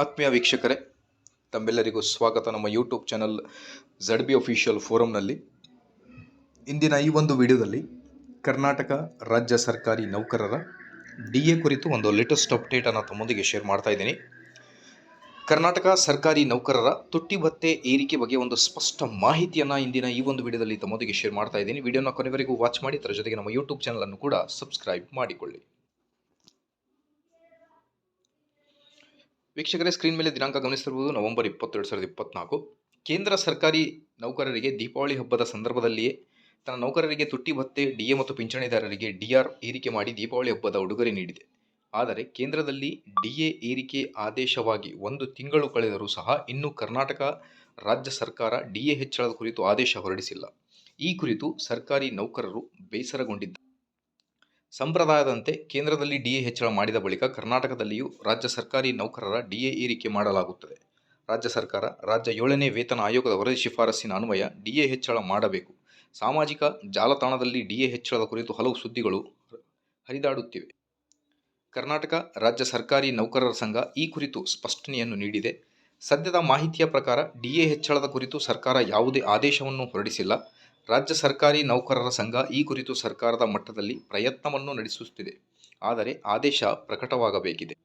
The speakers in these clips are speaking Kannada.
ಆತ್ಮೀಯ ವೀಕ್ಷಕರೇ, ತಮ್ಮೆಲ್ಲರಿಗೂ ಸ್ವಾಗತ ನಮ್ಮ YouTube channel Z B official ಫೋರಮ್ನಲ್ಲಿ ಇಂದಿನ ಈ ಒಂದು ವಿಡಿಯೋದಲ್ಲಿ ಕರ್ನಾಟಕ ರಾಜ್ಯ ಸರ್ಕಾರಿ ನೌಕರರ ಡಿ ಎ ಕುರಿತು ಒಂದು ಲೇಟೆಸ್ಟ್ ಅಪ್ಡೇಟನ್ನು ತಮ್ಮೊಂದಿಗೆ ಶೇರ್ ಮಾಡ್ತಾ ಇದ್ದೀನಿ. ಕರ್ನಾಟಕ ಸರ್ಕಾರಿ ನೌಕರರ ತುಟ್ಟಿ ಭತ್ತೆ ಏರಿಕೆ ಬಗ್ಗೆ ಒಂದು ಸ್ಪಷ್ಟ ಮಾಹಿತಿಯನ್ನು ಇಂದಿನ ಈ ಒಂದು ವಿಡಿಯೋದಲ್ಲಿ ತಮ್ಮೊಂದಿಗೆ ಶೇರ್ ಮಾಡ್ತಾ ಇದ್ದೀನಿ. ವಿಡಿಯೋನ ಕೊನೆವರೆಗೂ ವಾಚ್ ಮಾಡಿ, ಅದರ ಜೊತೆಗೆ ನಮ್ಮ ಯೂಟ್ಯೂಬ್ ಚಾನಲನ್ನು ಕೂಡ ಸಬ್ಸ್ಕ್ರೈಬ್ ಮಾಡಿಕೊಳ್ಳಿ. ವೀಕ್ಷಕರೇ ಸ್ಕ್ರೀನ್ ಮೇಲೆ ದಿನಾಂಕ ಗಮನಿಸಿರುವುದು ನವೆಂಬರ್ ಇಪ್ಪತ್ತೆರಡು, ಸಾವಿರದ ಇಪ್ಪತ್ನಾಲ್ಕು. ಕೇಂದ್ರ ಸರ್ಕಾರಿ ನೌಕರರಿಗೆ ದೀಪಾವಳಿ ಹಬ್ಬದ ಸಂದರ್ಭದಲ್ಲಿಯೇ ತನ್ನ ನೌಕರರಿಗೆ ತುಟ್ಟಿ ಭತ್ತೆ, ಡಿಎ ಮತ್ತು ಪಿಂಚಣಿದಾರರಿಗೆ ಡಿಆರ್ ಏರಿಕೆ ಮಾಡಿ ದೀಪಾವಳಿ ಹಬ್ಬದ ಉಡುಗೊರೆ ನೀಡಿದೆ. ಆದರೆ ಕೇಂದ್ರದಲ್ಲಿ ಡಿಎ ಏರಿಕೆ ಆದೇಶವಾಗಿ ಒಂದು ತಿಂಗಳು ಕಳೆದರೂ ಸಹ ಇನ್ನೂ ಕರ್ನಾಟಕ ರಾಜ್ಯ ಸರ್ಕಾರ ಡಿಎ ಹೆಚ್ಚಳದ ಕುರಿತು ಆದೇಶ ಹೊರಡಿಸಿಲ್ಲ. ಈ ಕುರಿತು ಸರ್ಕಾರಿ ನೌಕರರು ಬೇಸರಗೊಂಡಿದ್ದಾರೆ. ಸಂಪ್ರದಾಯದಂತೆ ಕೇಂದ್ರದಲ್ಲಿ ಡಿಎ ಹೆಚ್ಚಳ ಮಾಡಿದ ಬಳಿಕ ಕರ್ನಾಟಕದಲ್ಲಿಯೂ ರಾಜ್ಯ ಸರ್ಕಾರಿ ನೌಕರರ ಡಿಎ ಏರಿಕೆ ಮಾಡಲಾಗುತ್ತದೆ. ರಾಜ್ಯ ಸರ್ಕಾರ ರಾಜ್ಯ ಏಳನೇ ವೇತನ ಆಯೋಗದ ವರದಿ ಶಿಫಾರಸ್ಸಿನ ಅನ್ವಯ ಡಿಎ ಹೆಚ್ಚಳ ಮಾಡಬೇಕು. ಸಾಮಾಜಿಕ ಜಾಲತಾಣದಲ್ಲಿ ಡಿಎ ಹೆಚ್ಚಳದ ಕುರಿತು ಹಲವು ಸುದ್ದಿಗಳು ಹರಿದಾಡುತ್ತಿವೆ. ಕರ್ನಾಟಕ ರಾಜ್ಯ ಸರ್ಕಾರಿ ನೌಕರರ ಸಂಘ ಈ ಕುರಿತು ಸ್ಪಷ್ಟನೆಯನ್ನು ನೀಡಿದೆ. ಸದ್ಯದ ಮಾಹಿತಿಯ ಪ್ರಕಾರ ಡಿಎ ಹೆಚ್ಚಳದ ಕುರಿತು ಸರ್ಕಾರ ಯಾವುದೇ ಆದೇಶವನ್ನು ಹೊರಡಿಸಿಲ್ಲ. ರಾಜ್ಯ ಸರ್ಕಾರಿ ನೌಕರರ ಸಂಘ ಈ ಕುರಿತು ಸರ್ಕಾರದ ಮಟ್ಟದಲ್ಲಿ ಪ್ರಯತ್ನವನ್ನು ನಡೆಸುತ್ತಿದೆ. ಆದರೆ ಆದೇಶ ಪ್ರಕಟವಾಗಬೇಕಿದೆ.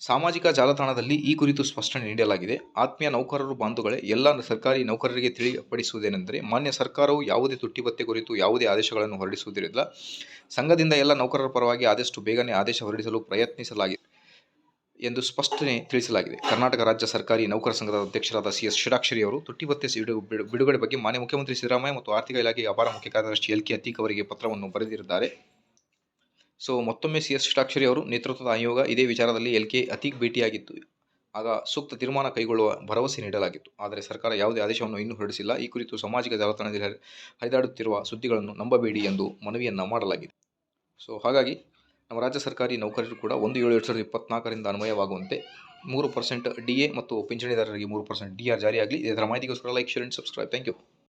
ಸಾಮಾಜಿಕ ಜಾಲತಾಣದಲ್ಲಿ ಈ ಕುರಿತು ಸ್ಪಷ್ಟನೆ ನೀಡಲಾಗಿದೆ. ಆತ್ಮೀಯ ನೌಕರರು ಬಾಂಧುಗಳೇ, ಎಲ್ಲ ಸರ್ಕಾರಿ ನೌಕರರಿಗೆ ತಿಳಿಯಪಡಿಸುವುದೇನೆಂದರೆ ಮಾನ್ಯ ಸರ್ಕಾರವು ಯಾವುದೇ ತುಟ್ಟಿಬತ್ತೆ ಕುರಿತು ಯಾವುದೇ ಆದೇಶಗಳನ್ನು ಹೊರಡಿಸುವುದಿಲ್ಲ. ಸಂಘದಿಂದ ಎಲ್ಲ ನೌಕರರ ಪರವಾಗಿ ಆದಷ್ಟು ಬೇಗನೆ ಆದೇಶ ಹೊರಡಿಸಲು ಪ್ರಯತ್ನಿಸಲಾಗಿದೆ. ಎಂದು ಸ್ಪಷ್ಟನೆ ತಿಳಿಸಲಾಗಿದೆ. ಕರ್ನಾಟಕ ರಾಜ್ಯ ಸರ್ಕಾರಿ ನೌಕರ ಸಂಘದ ಅಧ್ಯಕ್ಷರಾದ ಸಿ ಎಸ್ ಷಡಾಕ್ಷರಿ ಅವರು ತುಟ್ಟಿಭತ್ತೆ ಬಿಡು- ಬಿಡು- ಬಿಡುಗಡೆ ಬಗ್ಗೆ ಮಾನ್ಯ ಮುಖ್ಯಮಂತ್ರಿ ಸಿದ್ದರಾಮಯ್ಯ ಮತ್ತು ಆರ್ಥಿಕ ಇಲಾಖೆಯ ಅಪಾರ ಮುಖ್ಯ ಕಾರ್ಯದರ್ಶಿ ಎಲ್ ಕೆ ಅತೀಕ್ ಅವರಿಗೆ ಪತ್ರವನ್ನು ಬರೆದಿದ್ದಾರೆ. ಸೊ, ಮತ್ತೊಮ್ಮೆ ಸಿ ಎಸ್ ಷಡಾಕ್ಷರಿ ಅವರು ನೇತೃತ್ವದ ಆಯೋಗ ಇದೇ ವಿಚಾರದಲ್ಲಿ ಎಲ್ ಕೆ ಅತೀಕ್ ಭೇಟಿಯಾಗಿತ್ತು. ಆಗ ಸೂಕ್ತ ತೀರ್ಮಾನ ಕೈಗೊಳ್ಳುವ ಭರವಸೆ ನೀಡಲಾಗಿತ್ತು. ಆದರೆ ಸರ್ಕಾರ ಯಾವುದೇ ಆದೇಶವನ್ನು ಇನ್ನೂ ಹೊರಡಿಸಿಲ್ಲ. ಈ ಕುರಿತು ಸಾಮಾಜಿಕ ಜಾಲತಾಣದಲ್ಲಿ ಹರಿ- ಹರಿದಾಡುತ್ತಿರುವ ಸುದ್ದಿಗಳನ್ನು ನಂಬಬೇಡಿ ಎಂದು ಮನವಿಯನ್ನು ಮಾಡಲಾಗಿದೆ. ಸೊ, ಹಾಗಾಗಿ ನಮ್ಮ ರಾಜ್ಯ ಸರ್ಕಾರಿ ನೌಕರರು ಕೂಡ ಒಂದು ಏಳು ಎರಡು ಸಾವಿರದ ಇಪ್ಪತ್ನಾಲ್ಕರಿಂದ ಅನ್ವಯವಾಗುವಂತೆ ಮೂರು ಪರ್ಸೆಂಟ್ ಡಿ ಎ ಮತ್ತು ಪಿಂಚಣಿದಾರರಿಗೆ ಮೂರು ಪರ್ಸೆಂಟ್ ಡಿ ಆರ್ ಜಾರಿಯಾಗಲಿ. ಇದರ ಮಾಹಿತಿಗೋಸ್ಕರ like share and subscribe thank you